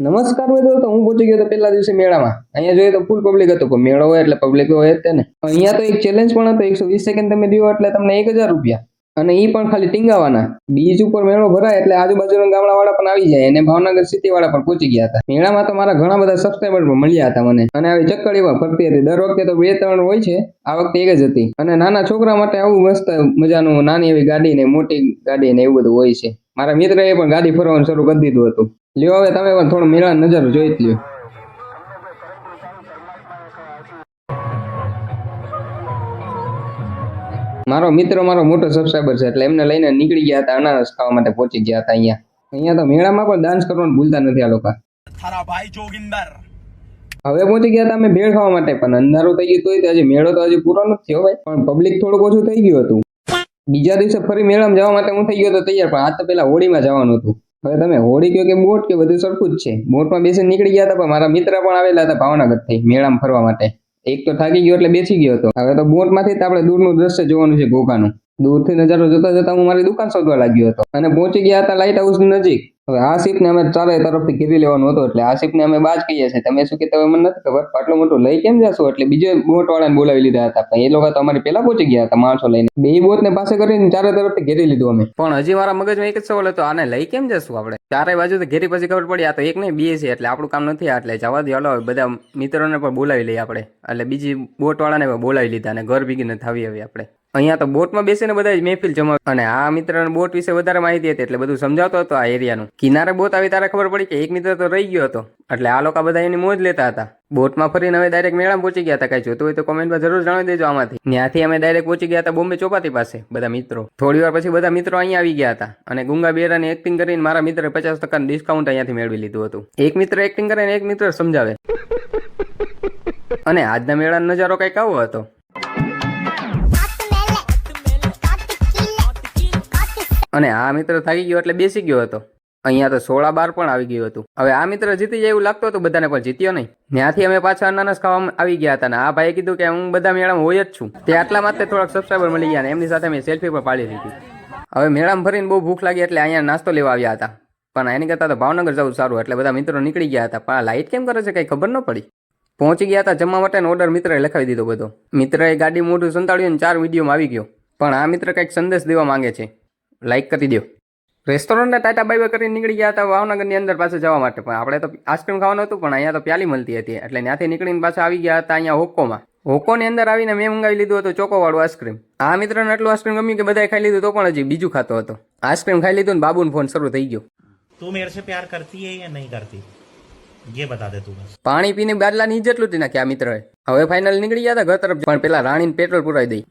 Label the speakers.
Speaker 1: નમસ્કાર મિત્રો, તો હું પહોંચી ગયો તો પહેલા દિવસે મેળામાં. અહીંયા જોઈએ તો ફૂલ પબ્લિક હતું પણ મેળો હોય એટલે પબ્લિક હોય જ ને. અહીંયા તો એક ચેલેન્જ પણ હતો, એકસો વીસ સેકન્ડ તમે દીવો એટલે તમને એક હજાર રૂપિયા. અને એ પણ ખાલી ટીંગાવાના. બીજ ઉપર મેળો ભરાય એટલે આજુબાજુના ગામડાવાળા પણ આવી જાય. અને ભાવનગર સિટી વાળા પણ પહોંચી ગયા હતા. મેળામાં તો મારા ઘણા બધા સબસ્ક્રાઈબર પણ મળ્યા હતા મને. અને આવી એવા ફરતી હતી. દર વખતે તો બે ત્રણ હોય છે, આ વખતે એક જ હતી. અને નાના છોકરા માટે આવું મસ્ત મજાનું નાની એવી ગાડી ને મોટી ગાડી ને એવું બધું હોય છે. મારા મિત્રએ પણ ગાડી ફરવાનું શરૂ કરી દીધું હતું. લ્યો હવે તમે પણ થોડો મેળા નજર જોઈ લ્યો. મારો મિત્ર મારો મોટો સબસ્ક્રાઈબર છે એટલે એમને લઈને નીકળી ગયા હતા અનારસ ખાવા માટે પહોંચી ગયા હતા અહીંયા. અહીંયા તો મેળામાં પણ ડાન્સ કરવાનું ભૂલતા નથી આ લોકો.
Speaker 2: થારા ભાઈ જોગિંદર
Speaker 1: હવે પહોંચી ગયા હતા અમે ભેળ ખાવા માટે પણ અંધારું થઈ ગયું તો હજી મેળો તો હજી પૂરો નથી થયો ભાઈ પણ પબ્લિક થોડુંક ઓછું થઈ ગયું હતું. બીજા દિવસે ફરી મેળામાં જવા માટે હું થઈ ગયો હતો તૈયાર પણ આ તો પેલા હોળીમાં જવાનું હતું. હવે તમે હોળી કયો કે બોટ કે બધું સરખું જ છે. બોટમાં બેસીને નીકળી ગયા હતા, પણ મારા મિત્ર પણ આવેલા હતા ભાવનગર થઈ મેળામાં ફરવા માટે. એક તો થાકી ગયો એટલે બેસી ગયો હતો. હવે તો બોટમાંથી જ આપણે દૂરનું દ્રશ્ય જોવાનું છે ઘોઘાનું. દૂરથી નજારો જોતા જોતા હું મારી દુકાન શોધવા લાગ્યો હતો. અને પહોંચી ગયા હતા લાઇટ હાઉસની નજીક. હવે આ શિપને અમે ચારે તરફથી ઘેરી લેવાનું હતું એટલે આ શિપને અમે બાજ કહીએ છીએ. તમે શું કહેતા હોય મને નથી ખબર. આટલું મોટું લઈ કેમ જશો? એટલે બીજો બોટ વાળાને બોલાવી લીધા હતા. પણ એ લોકો તો અમારી પેલા પહોંચી ગયા હતા માણસો લઈને. બે બોટ ને પાસે કરીને ચારે તરફથી ઘેરી લીધું અમે. પણ હજી મારા મગજમાં એક જ સવાલ હતો, આને લઈ કેમ જશું આપણે? ચારે બાજુ તો ઘેરી પછી ખબર પડી, આ તો એક નહીં, બે છે, એટલે આપણું કામ નથી એટલે જવા દે, હલો, બધા મિત્રોને પણ બોલાવી લઈએ આપણે. એટલે બીજી બોટ વાળાને બોલાવી લીધા અને ઘર ભીગીને થાવી આવી આપણે. અહીંયા તો બોટમાં બેસીને બધા જ મહેફિલ જમાવ અને આ મિત્રને બોટ વિશે વધારે માહિતી હતી એટલે બધું સમજાવતો હતો આ એરિયાનું. કિનારે બોટ આવી તારે ખબર પડી કે એક મિત્ર તો રહી ગયો હતો. એટલે આ લોકો બધા એની મોજ લેતા હતા. બોટમાં ફરીને હવે ડાયરેક્ટ મેળામાં પહોંચી ગયા હતા. કઈ જોતું હોય તો કોમેન્ટમાં જરૂર જણાવી દેજો આમાંથી. ત્યાંથી અમે ડાયરેક્ટ પહોંચી ગયા હતા બોમ્બે ચોપાટી પાસે, બધા મિત્રો. થોડી વાર પછી બધા મિત્રો અહીંયા આવી ગયા હતા. અને ગુંગા બેરાની એક્ટિંગ કરીને મારા મિત્રે પચાસ ટકાનું ડિસ્કાઉન્ટ અહીંયાથી મેળવી લીધું હતું. એક મિત્ર એક્ટિંગ કરે ને એક મિત્ર સમજાવે. અને આજના મેળાનો નજારો કંઈક આવો હતો. અને આ મિત્ર થાકી ગયો એટલે બેસી ગયો હતો. અહીંયા તો સોળા બાર પણ આવી ગયું હતું. હવે આ મિત્ર જીતી જાય એવું લાગતું હતું, બધાને પણ જીત્યો નહીં. ત્યાંથી અમે પાછા અનાનસ ખાવા આવી ગયા હતા અને આ ભાઈએ કીધું કે હું બધા મેળામાં હોય જ છું. તે આટલા માટે થોડાક સબસ્ક્રાઈબર મળી ગયા અને એમની સાથે મેં સેલ્ફી પણ પાડી લીધી. હવે મેળામાં ફરીને બહુ ભૂખ લાગી એટલે અહીંયા નાસ્તો લેવા આવ્યા હતા. પણ એની કરતાં તો ભાવનગર જવું સારું, એટલે બધા મિત્રો નીકળી ગયા હતા. પણ લાઇટ કેમ કરે છે, કંઈ ખબર ન પડી. પહોંચી ગયા હતા જમવા માટેનો ઓર્ડર મિત્રએ લખાવી દીધો બધો. મિત્રએ ગાડી મોઢું સંતાડ્યું અને ચાર વિડીયોમાં આવી ગયો. પણ આ મિત્ર કંઈક સંદેશ દેવા માંગે છે. લાઈક કરી દો રેસ્ટોરન્ટને ટાટા બાય બાય કરીને નીકળી ગયા હતા ભાવનગરની અંદર પાસે જવા માટે પણ આપણે તો આઈસ્ક્રીમ ખાવાનું હતું પણ અહીંયા તો પ્યાલી મળતી હતી એટલે ત્યાંથી નીકળીને પાછા આવી ગયા હતા અહીંયા હોકોમાં હોકોની અંદર આવીને મેં મંગાવી લીધું હતું ચોકોવાળું આઈસ્ક્રીમ આ મિત્રને એટલું આઈસ્ક્રીમ ગમ્યું કે બધાએ ખાઈ લીધું તો પણ હજી બીજું ખાતો હતો આઈસ્ક્રીમ ખાઈ લીધું ને બાબુનો ફોન શરૂ થઈ ગયો
Speaker 3: तू मेरे से प्यार करती है या नहीं करती ये बता दे तू बस
Speaker 1: પાણી પીને બાદલા ની જેટલું જ નાખ્યા આ મિત્રએ હવે ફાઇનલ નીકળી ગયા હતા ઘર તરફ પણ પેલા રાણીને પેટ્રોલ પુરાવી દઈ